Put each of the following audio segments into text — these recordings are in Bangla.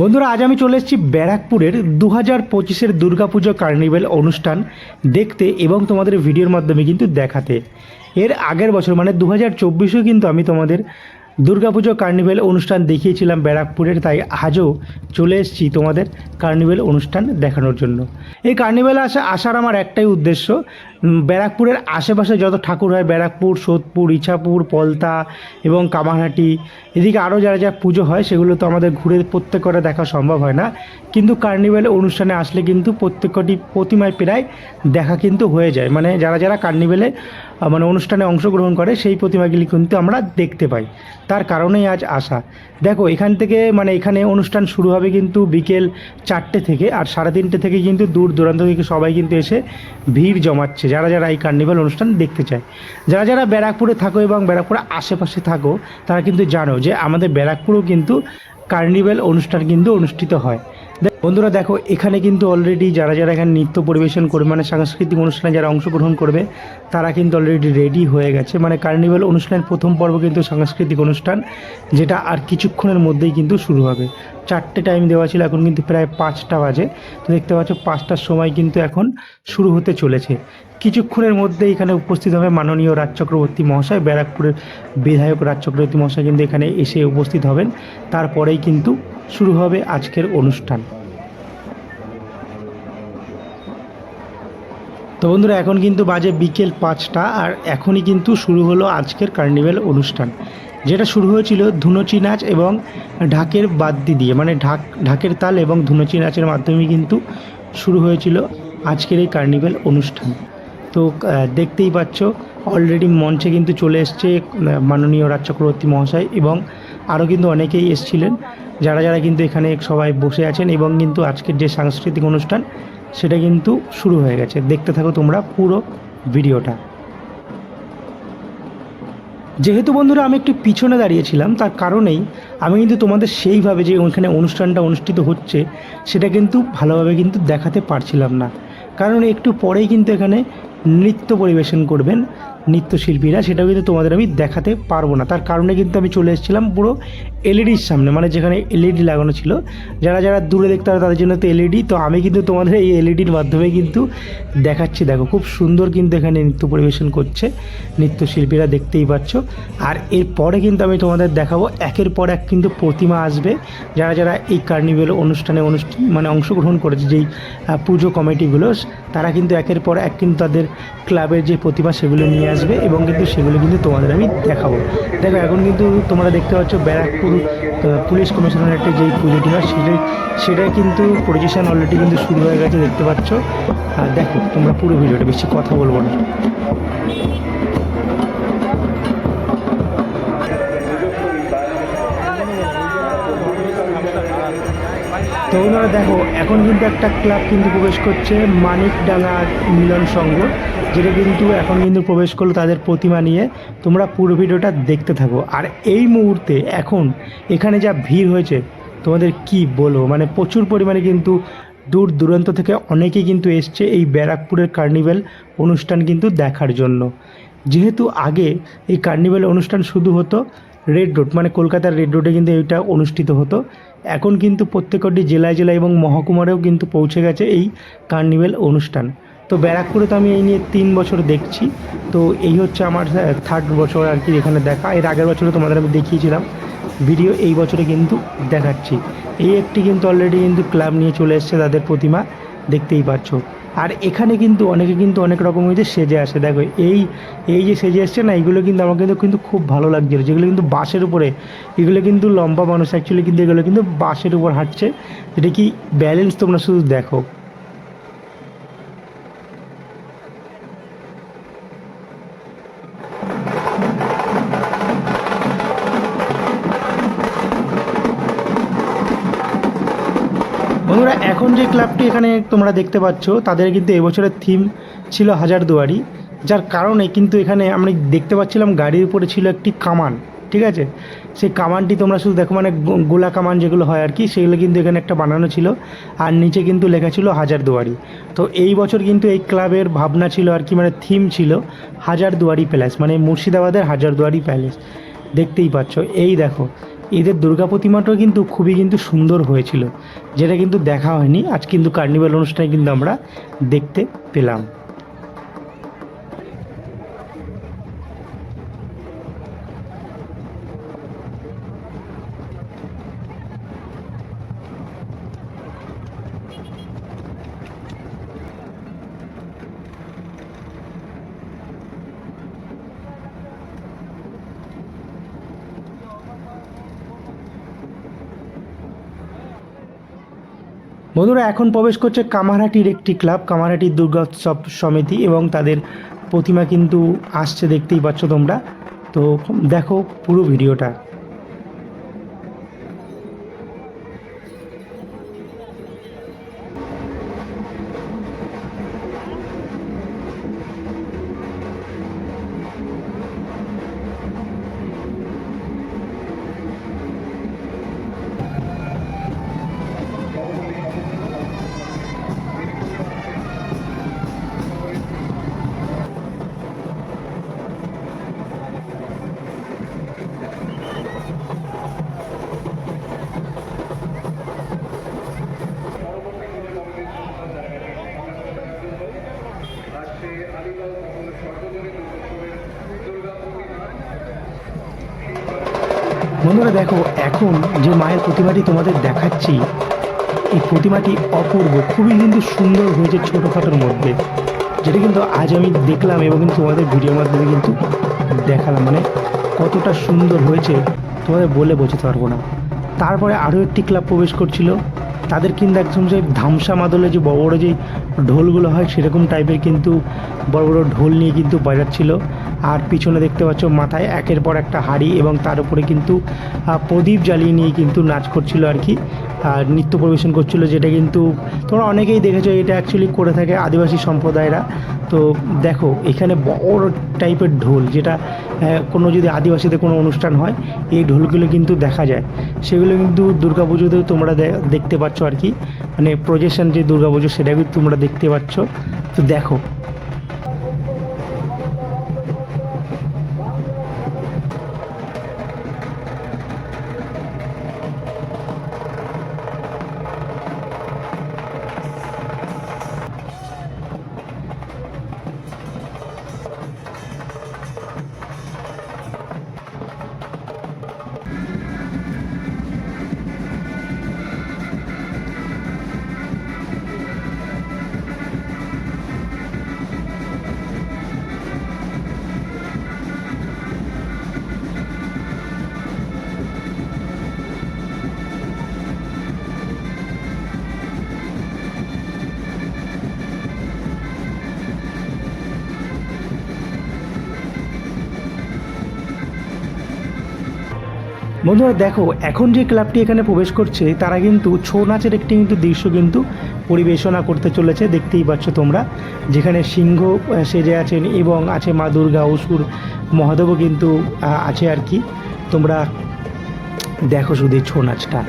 বন্ধুরা, আজ আমি চলে এসেছি ব্যারাকপুরের দু হাজার পঁচিশের দুর্গাপুজো কার্নিভেল অনুষ্ঠান দেখতে এবং তোমাদের ভিডিওর মাধ্যমে কিন্তু দেখাতে। এর আগের বছর মানে দু হাজার চব্বিশেও কিন্তু আমি তোমাদের দুর্গাপুজো কার্নিভেল অনুষ্ঠান দেখিয়েছিলাম ব্যারাকপুরের, তাই আজও চলে এসেছি তোমাদের কার্নিভেল অনুষ্ঠান দেখানোর জন্য। এই কার্নিভেলে আসা আসার আমার একটাই উদ্দেশ্য ব্যারাকপুরের আশেপাশে যত ঠাকুর হয় ব্যারাকপুর সোদপুর ইছাপুর পলতা এবং কামারহাটি এদিকে আরও যারা যা পুজো হয় সেগুলো তো আমাদের ঘুরে প্রত্যেক প্রত্যেকটা দেখা সম্ভব হয় না। কিন্তু কার্নিভেল অনুষ্ঠানে আসলে কিন্তু প্রত্যেকটি প্রতিমায় প্রায় দেখা কিন্তু হয়ে যায়। মানে যারা যারা কার্নিভেলে আহ, মানে অনুষ্ঠানে অংশগ্রহণ করে সেই প্রতিমাগুলি কিন্তু আমরা দেখতে পাই। তার কারণেই আজ আসা। দেখো এখান থেকে মানে এখানে অনুষ্ঠান শুরু হবে কিন্তু বিকেল চারটে থেকে আর সাড়ে তিনটে থেকে কিন্তু দূর দূরান্ত থেকে সবাই কিন্তু এসে ভিড় জমাচ্ছে। যারা যারা এই কার্নিভাল অনুষ্ঠান দেখতে চায়, যারা যারা ব্যারাকপুরে থাকো এবং ব্যারাকপুরের আশেপাশে থাকো, তারা কিন্তু জানো যে আমাদের ব্যারাকপুরেও কিন্তু কার্নিভেল অনুষ্ঠান কিন্তু অনুষ্ঠিত হয়। বন্ধুরা দেখো, এখানে কিন্তু অলরেডি যারা যারা এখানে নৃত্য পরিবেশন করবে মানে সাংস্কৃতিক অনুষ্ঠানে যারা অংশগ্রহণ করবে, তারা কিন্তু অলরেডি রেডি হয়ে গেছে। মানে কার্নিভেল অনুষ্ঠানের প্রথম পর্ব কিন্তু সাংস্কৃতিক অনুষ্ঠান, যেটা আর কিছুক্ষণের মধ্যেই কিন্তু শুরু হবে। চারটে টাইম দেওয়া ছিল, এখন কিন্তু প্রায় পাঁচটা বাজে। তো দেখতে পাচ্ছ, পাঁচটার সময় কিন্তু এখন শুরু হতে চলেছে। কিছুক্ষণের মধ্যে এখানে উপস্থিত হবে মাননীয় রাজ চক্রবর্তী মহাশয়, ব্যারাকপুরের বিধায়ক রাজ চক্রবর্তী মহাশয় কিন্তু এখানে এসে উপস্থিত হবেন। তারপরেই কিন্তু শুরু হবে আজকের অনুষ্ঠান। তো বন্ধুরা, এখন কিন্তু বাজে বিকেল পাঁচটা আর এখনই কিন্তু শুরু হলো আজকের কার্নিভেল অনুষ্ঠান। যেটা শুরু হয়েছিল ধুনুচি নাচ এবং ঢাকের বাদ্যি দিয়ে মানে ঢাক, ঢাকের তাল এবং ধুনুচি নাচের মাধ্যমে কিন্তু শুরু হয়েছিল আজকের এই কার্নিভেল অনুষ্ঠান। তো দেখতেই পাচ্ছ অলরেডি মঞ্চে কিন্তু চলে এসছে মাননীয় রাজ চক্রবর্তী মহাশয় এবং আরও কিন্তু অনেকেই এসছিলেন, যারা যারা কিন্তু এখানে সবাই বসে আছেন এবং কিন্তু আজকের যে সাংস্কৃতিক অনুষ্ঠান, সেটা কিন্তু শুরু হয়ে গেছে। দেখতে থাকো তোমরা পুরো ভিডিওটা। যেহেতু বন্ধুরা, আমি একটু পিছনে দাঁড়িয়েছিলাম, তার কারণেই আমি কিন্তু তোমাদের সেইভাবে যে ওখানে অনুষ্ঠানটা অনুষ্ঠিত হচ্ছে, সেটা কিন্তু ভালোভাবে কিন্তু দেখাতে পারছিলাম না। কারণ একটু পরেই কিন্তু এখানে নৃত্য পরিবেশন করবেন। নৃত্যশিল্পীরা, সেটাও কিন্তু তোমাদের আমি দেখাতে পারব না। তার কারণে কিন্তু আমি চলে এসেছিলাম পুরো এলইডির সামনে মানে যেখানে এলইডি লাগানো ছিল। যারা যারা দূরে দেখতে হবে তাদের জন্য তো এলইডি। তো আমি কিন্তু তোমাদের এই এলইডির মাধ্যমে কিন্তু দেখাচ্ছি। দেখো, খুব সুন্দর কিন্তু এখানে নৃত্য পরিবেশন করছে নৃত্যশিল্পীরা, দেখতেই পাচ্ছ। আর এরপরে কিন্তু আমি তোমাদের দেখাবো, একের পর এক কিন্তু প্রতিমা আসবে। যারা যারা এই কার্নিভেল অনুষ্ঠানে অনুষ্ঠান মানে অংশগ্রহণ করেছে, যেই পুজো কমিটিগুলো, তারা কিন্তু একের পর এক কিন্তু তাদের ক্লাবের যে প্রতিমা, সেগুলো নিয়ে আসবে এবং কিন্তু সেগুলো কিন্তু তোমাদের আমি দেখাবো। দেখো, এখন কিন্তু তোমরা দেখতে পাচ্ছ ব্যারাকপুর পুলিশ একটা যেই পুজোটি হয় সেটাই সেটাই কিন্তু প্রজেশন অলরেডি কিন্তু শুরু হয়ে গেছে, দেখতে পাচ্ছ। আর দেখো, তোমরা পুরো ভিডিওটা বেশি কথা বলব না। তো ওনারা দেখো, এখন কিন্তু একটা ক্লাব কিন্তু প্রবেশ করছে, মানিকডাঙ্গা মিলন সংঘ, যেটা কিন্তু এখন কিন্তু প্রবেশ করল তাদের প্রতিমা নিয়ে। তোমরা পুরো ভিডিওটা দেখতে থাকো। আর এই মুহূর্তে এখন এখানে যা ভিড় হয়েছে, তোমাদের কি বলো মানে প্রচুর পরিমাণে কিন্তু দূর দূরান্ত থেকে অনেকেই কিন্তু এসছে এই ব্যারাকপুরের কার্নিভেল অনুষ্ঠান কিন্তু দেখার জন্য। যেহেতু আগে এই কার্নিভেল অনুষ্ঠান শুধু হতো রেড রোড মানে কলকাতার রেড রোডে কিন্তু এটা অনুষ্ঠিত হতো। এখন কিন্তু প্রত্যেকটি জেলায় জেলায় এবং মহকুমারেও কিন্তু পৌঁছে গেছে এই কার্নিভেল অনুষ্ঠান। তো ব্যারাকপুরে তো আমি এই নিয়ে তিন বছর দেখছি। তো এই হচ্ছে আমার থার্ড বছর আর কি এখানে দেখা। এর আগের বছরে তোমাদের আমি দেখিয়েছিলাম। ভিডিও এই বছরে কিন্তু দেখাচ্ছি। এই একটি কিন্তু অলরেডি কিন্তু ক্লাব নিয়ে চলে এসছে তাদের প্রতিমা। দেখতেই পাচ্ছ। আর এখানে কিন্তু অনেকে কিন্তু অনেক রকম হয়েছে সেজে আসে। দেখো, এই এই যে সেজে আসছে না, এগুলো কিন্তু আমার কিন্তু কিন্তু খুব ভালো লাগছিল। যেগুলো কিন্তু বাসের উপরে, এগুলো কিন্তু লম্বা মানুষ অ্যাকচুয়ালি কিন্তু এগুলো কিন্তু বাসের উপর হাঁটছে। যেটা কি ব্যালেন্স তোমরা শুধু দেখো। বন্ধুরা, এখন যে ক্লাবটি এখানে তোমরা দেখতে পাচ্ছ, তাদের কিন্তু এবছরের থিম ছিল হাজারদুয়ারি, যার কারণে কিন্তু এখানে আমরা দেখতে পাচ্ছিলাম গাড়ির উপরে ছিল একটি কামান, ঠিক আছে? সেই কামানটি তোমরা শুধু দেখো মানে গোলা কামান যেগুলো হয় আর কি, সেগুলো কিন্তু এখানে একটা বানানো ছিল, আর নিচে কিন্তু লেখা ছিল হাজারদুয়ারি। তো এই বছর কিন্তু এই ক্লাবের ভাবনা ছিল আর কি মানে থিম ছিল হাজারদুয়ারি প্যালেস মানে মুর্শিদাবাদের হাজারদুয়ারি প্যালেস দেখতেই পাচ্ছ, এই দেখো এদের দুর্গা প্রতিমাটাও কিন্তু খুবই কিন্তু সুন্দর হয়েছিল, যেটা কিন্তু দেখা হয়নি। আজ কিন্তু কার্নিভাল অনুষ্ঠানে কিন্তু আমরা দেখতে পেলাম। বন্ধুরা, এখন প্রবেশ করছে কামারহাটির একটি ক্লাব, কামারহাটির দুর্গোৎসব সমিতি এবং তাদের প্রতিমা কিন্তু আসছে, দেখতেই পাচ্ছ তোমরা। তো দেখো পুরো ভিডিওটা। বন্ধুরা দেখো, এখন যে মায়ের প্রতিমাটি তোমাদের দেখাচ্ছি, এই প্রতিমাটি অপূর্ব, খুবই কিন্তু সুন্দর হয়েছে ছোটোখাটোর মধ্যে। যেটা কিন্তু আজ আমি দেখলাম এবং কিন্তু তোমাদের ভিডিওর মাধ্যমে কিন্তু দেখালাম। মানে কতটা সুন্দর হয়েছে, তোমাদের বলে বোঝাতে পারব না। তারপরে আরও একটি ক্লাব প্রবেশ করছিল। তাদের কিন্তু একদম যে ধামসা মাদলে যে বড় বড় যে ঢোলগুলো হয়, সেরকম টাইপের কিন্তু বড় বড় ঢোল নিয়ে কিন্তু বাজাচ্ছিল। আর পিছনে দেখতে পাচ্ছ মাথায় একের পর একটা হাড়ি এবং তার উপরে কিন্তু প্রদীপ জ্বালিয়ে নিয়ে কিন্তু নাচ করছিল আর কি। আর নৃত্য পরিবেশন করছিল যেটা কিন্তু তোমরা অনেকেই দেখেছ, এটা অ্যাকচুয়ালি করে থাকে আদিবাসী সম্প্রদায়রা। তো দেখো, এখানে বড় টাইপের ঢোল যেটা কোনো যদি আদিবাসীদের কোনো অনুষ্ঠান হয়, এই ঢোলগুলো কিন্তু দেখা যায়। সেগুলো কিন্তু দুর্গাপুজোতেও তোমরা দেখতে পাচ্ছ আর কি। মানে প্রজেশন যে দুর্গাপুজো সেটা কিন্তু তোমরা দেখতে পাচ্ছ। তো দেখো বন্ধুরা, দেখো, এখন যে ক্লাবটি এখানে প্রবেশ করছে, তারা কিন্তু ছৌ নাচের একটি কিন্তু দৃশ্য কিন্তু পরিবেশনা করতে চলেছে, দেখতেই পাচ্ছ তোমরা। যেখানে সিংহ সেজে আছেন এবং আছে মা দুর্গা, অসুর, মহাদেবও কিন্তু আছে আর কি। তোমরা দেখো শুধু ছৌ নাচটা।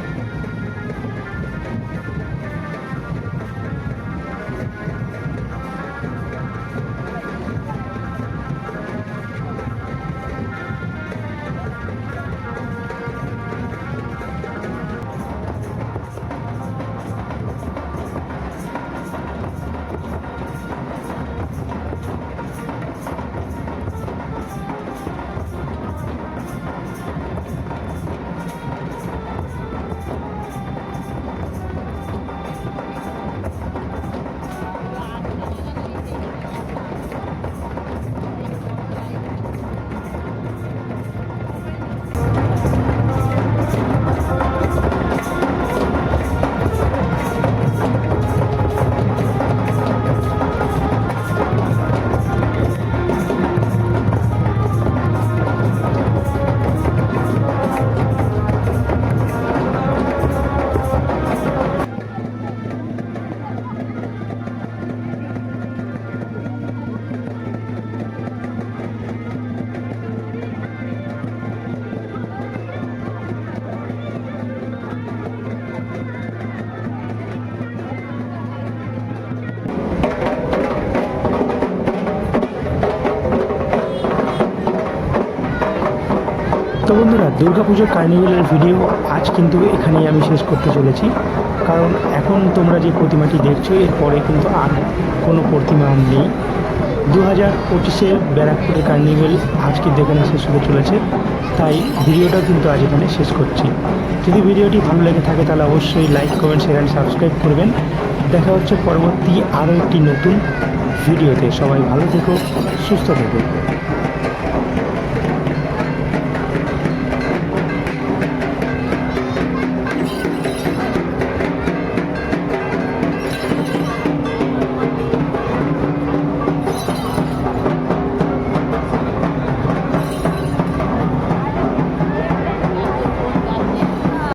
বন্ধুরা, দুর্গাপুজোর কার্নিভেলের ভিডিও আজ কিন্তু এখানেই আমি শেষ করতে চলেছি। কারণ এখন তোমরা যে প্রতিমাটি দেখছ এরপরে কিন্তু আর কোনো প্রতিমা নেই। দু হাজার পঁচিশে ব্যারাকপুরের কার্নিভেল আজ কিন্তু এখানে শেষ হতে চলেছে, তাই ভিডিওটা কিন্তু আজ এখানে শেষ করছি। যদি ভিডিওটি ভালো লেগে থাকে, তাহলে অবশ্যই like comment share and subscribe করবেন। দেখা হচ্ছে পরবর্তী আরও একটি নতুন ভিডিওতে। সবাই ভালো থেকো, সুস্থ থেকো।